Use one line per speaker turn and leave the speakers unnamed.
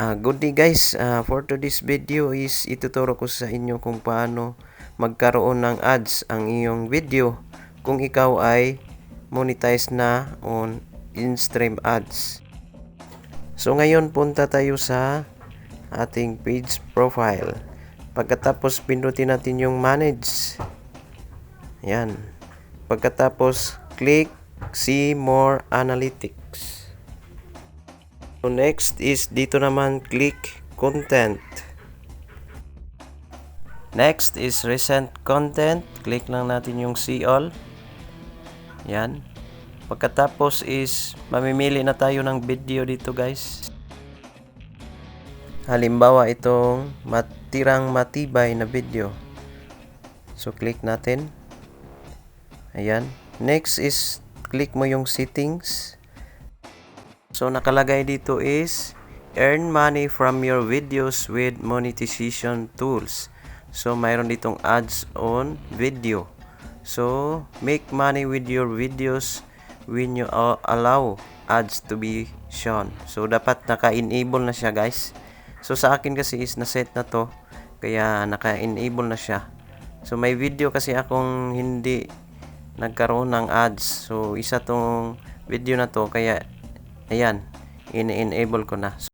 Ah, good day guys, Ah, for today's video is ituturo ko sa inyo kung paano magkaroon ng ads ang iyong video kung ikaw ay monetize na on in-stream ads. So ngayon punta tayo sa ating page profile. Pagkatapos pindutin natin yung manage. Yan. Pagkatapos click see more analytics. So next is dito naman click content. Next is recent content. Click lang natin yung see all. Yan. Pagkatapos is mamimili na tayo ng video dito guys. Halimbawa itong matirang matibay na video. So click natin. Ayan. Next is click mo yung settings. So nakalagay dito is earn money from your videos with monetization tools. So mayroon ditong ads on video. So make money with your videos when you allow ads to be shown. So dapat naka-enable na siya guys. So sa akin kasi is na-set na to kaya naka-enable na siya. So may video kasi akong hindi nagkaroon ng ads. So isa tong video na to kaya ayan, in-enable ko na.